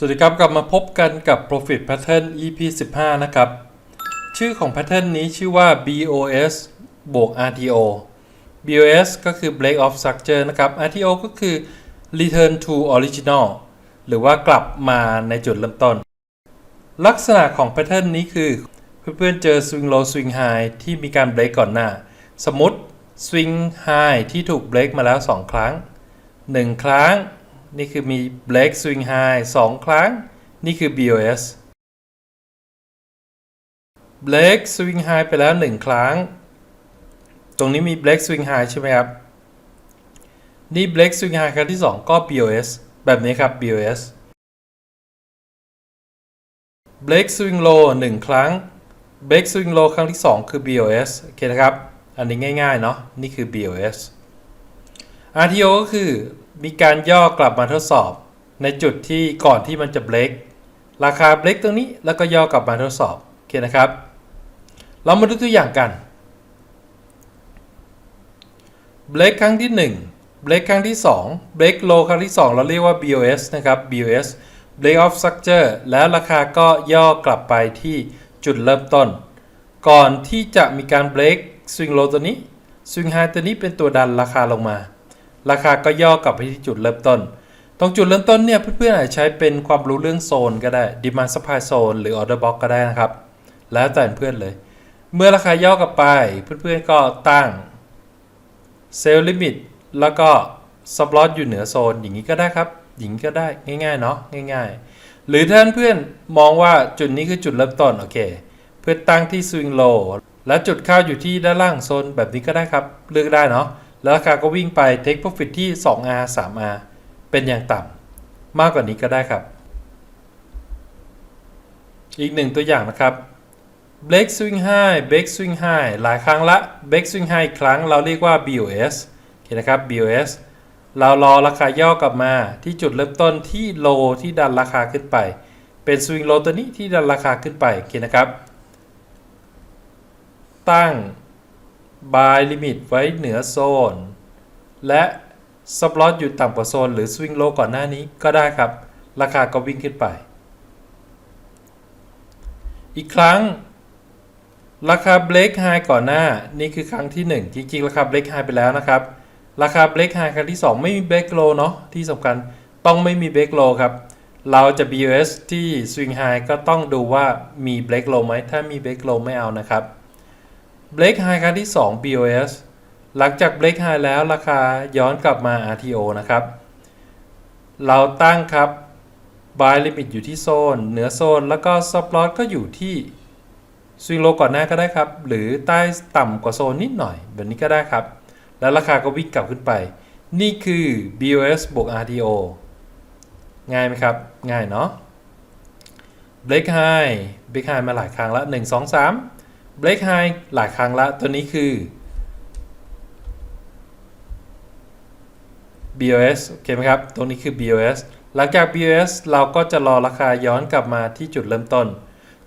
สวัสดีครับ กลับมาพบกันกับ Profit Pattern EP 15 นะครับ ชื่อของ Pattern นี้ชื่อว่า BOS บวก RTO BOS ก็คือ Break of Structure นะครับ RTO ก็คือ Return to Original หรือว่ากลับมาในจุดเริ่มต้น ลักษณะของ Pattern นี้คือ เพื่อนๆเจอ Swing Low Swing High ที่มีการ Break ก่อนหน้า สมมติ Swing High ที่ถูก Break มาแล้ว 2 ครั้ง 1 ครั้ง นี่คือมี break swing high 2 ครั้ง นี่คือ BOS break swing high ไปแล้ว 1 ครั้ง ตรงนี้มี break swing high ใช่ไหมครับ นี่ break swing high ครั้งที่ 2 ก็ BOS แบบนี้ครับ BOS break swing low 1 ครั้ง break swing low ครั้งที่ 2 คือ BOS โอเคนะครับ อันนี้ง่ายๆ เนาะนี่คือ BOS RTO ก็คือ มีการย่อกลับมาทดสอบ ในจุดที่ก่อนที่มันจะเบรกราคาเบรกตรงนี้แล้วก็ย่อกลับมาทดสอบโอเคนะครับ เรามาดูตัวอย่างกันเบรกครั้งที่ 1 เบรกครั้งที่ 2 เบรกโลครั้งที่ 2 เราเรียกว่า BOS นะครับ BOS break of structure แล้วราคาก็ย่อกลับไปที่จุดเริ่มต้น ก่อนที่จะมีการเบรกสวิงโลตัวนี้สวิงไฮตัวนี้เป็นตัวดันราคาลงมา ราคาก็ย่อกลับไปที่จุดเริ่มต้น ตรงจุดเริ่มต้นเนี่ยเพื่อนๆอาจจะใช้เป็นความรู้เรื่องโซนก็ได้ demand supply zone หรือ order box ก็ได้นะครับ แล้วแต่เพื่อนเลย เมื่อราคาย่อกลับไปเพื่อนๆก็ตั้ง sell limit แล้วก็ stop loss อยู่เหนือโซน อย่างนี้ก็ได้ครับอย่างนี้ก็ได้ง่ายๆเนาะง่าย ๆ หรือถ้าเพื่อนมองว่าจุดนี้คือจุดเริ่มต้นโอเค เพื่อตั้งที่ swing low และจุดเข้าอยู่ที่ด้านล่างโซนแบบนี้ก็ได้ครับ เลือกได้เนาะ แล้วราคาก็วิ่งไป take profit ที่ 2R 3R เป็นอย่างต่ำมากกว่านี้ก็ได้ครับ อีกหนึ่งตัวอย่างนะครับ break swing high break swing high หลายครั้งละ break swing high อีกครั้งเราเรียกว่า BOS โอเคนะครับ BOS เรารอราคาย่อกลับมาที่จุดเริ่มต้นที่ low ที่ดันราคาขึ้นไป เป็น swing low ตัวนี้ที่ดันราคาขึ้นไปโอเคนะครับ ตั้ง buy limit ไว้เหนือโซน และ stop loss อยู่ต่ำกว่าโซน หรือ swing low ก่อนหน้านี้ก็ได้ครับ ราคาก็วิ่งขึ้นไป อีกครั้ง ราคา break high ก่อนหน้า นี่คือครั้งที่ 1 จริง ๆ ราคา break high ไปแล้วนะครับ ราคา break high ครั้งที่ 2 ไม่มี break low เนาะที่สำคัญต้องไม่มี break low ครับ เราจะ BOS ที่ swing high ก็ต้องดูว่ามี break low ไหมถ้ามี break low ไม่เอานะครับ break high ครั้งที่ 2 BOS หลังจาก break high แล้วราคาย้อนกลับมา RTO นะครับ เราตั้งครับ buy limit อยู่ที่โซน เหนือโซน แล้วก็ stop loss ก็อยู่ที่ swing low ก่อนหน้าก็ได้ครับ หรือใต้ต่ำกว่าโซนนิดหน่อย แบบนี้ก็ได้ครับ แล้วราคาก็วิ่งกลับขึ้นไป นี่คือ BOS บวก RTO ง่ายไหมครับ ง่ายเนาะ break high break high มาหลายครั้งแล้ว1 2 3 break high หลายครั้งละ ตัวนี้คือ BOS โอเคไหมครับ ตรงนี้คือ BOS หลังจาก BOS เราก็จะรอราคาย้อนกลับมาที่จุดเริ่มต้น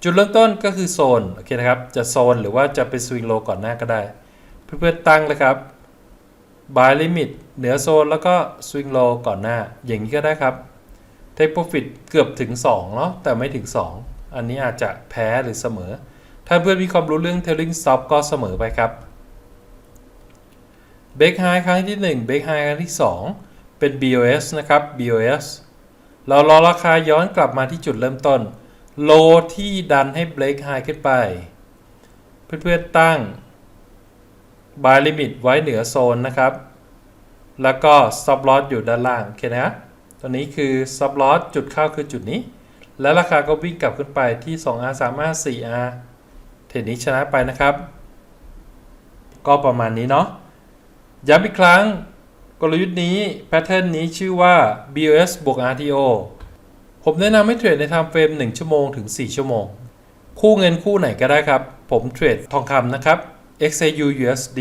จุดเริ่มต้นก็คือโซน โอเคนะครับ จะโซนหรือว่าจะเป็น swing low ก่อนหน้าก็ได้ เพื่อนๆตั้งเลยครับ buy limit เหนือโซนแล้วก็ swing low ก่อนหน้า อย่างนี้ก็ได้ครับ take profit เกือบถึง 2 เนาะแต่ไม่ถึง 2 อันนี้อาจจะแพ้หรือเสมอ ถ้าเพื่อนมีความรู้เรื่อง trailing stop ก็เสมอไปครับ break high ครั้งที่1 break high ครั้งที่ 2 เป็น BOS นะครับ BOS เรารอราคาย้อนกลับมาที่จุดเริ่มต้น low ที่ดันให้ break high ขึ้นไป เพื่อนๆตั้ง buy limit ไว้เหนือโซนนะครับ แล้วก็ stop loss อยู่ด้านล่าง โอเคนะ ตัวนี้คือ stop loss จุดเข้าคือจุดนี้ แล้วราคาก็วิ่งกลับขึ้นไปที่ 2R 3R 4R เทรดนี้ชนะไปนะครับ ก็ประมาณนี้เนาะย้ำอีกครั้งกลยุทธ์นี้แพทเทิร์นนี้ชื่อว่า BOS บวก RTO ผมแนะนำให้เทรดใน time frame 1ชั่วโมงถึง 4 ชั่วโมง คู่เงินคู่ไหนก็ได้ครับ ผมเทรดทองคำนะครับ XAU USD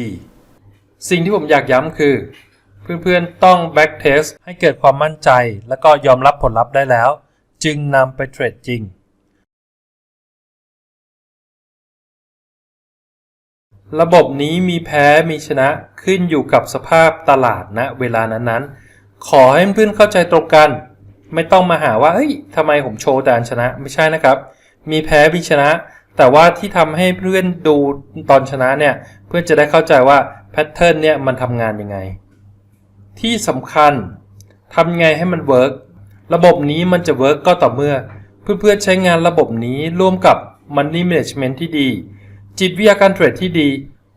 สิ่งที่ผมอยากย้ำคือ เพื่อนๆต้อง back test ให้เกิดความมั่นใจ แล้วก็ยอมรับผลลัพธ์ได้แล้ว จึงนำไปเทรดจริง ระบบนี้มีแพ้มีชนะขึ้นอยู่กับสภาพตลาดณนะเวลานั้นๆ ขอให้เพื่อนๆเข้าใจตรงกัน ไม่ต้องมาหาว่าเฮ้ยทำไมผมโชว์แต่ชนะไม่ใช่นะครับ มีแพ้มีชนะ แต่ว่าที่ทำให้เพื่อนดูตอนชนะเนี่ยเพื่อนจะได้เข้าใจว่าแพทเทิร์นเนี่ยมันทำงานยังไง ที่สำคัญทำไงให้มันเวิร์กระบบนี้มันจะเวิร์กก็ต่อเมื่อ เพื่อนๆใช้งานระบบนี้ร่วมกับ Money Management ที่ดี จิตวิทยาการเทรดที่ดี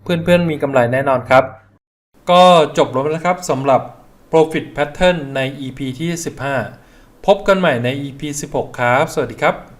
เพื่อนๆมีกำไรแน่นอนครับ ก็จบลงแล้วครับสำหรับ Profit Pattern ใน EP ที่ 15 พบกันใหม่ใน EP 16 ครับ สวัสดีครับ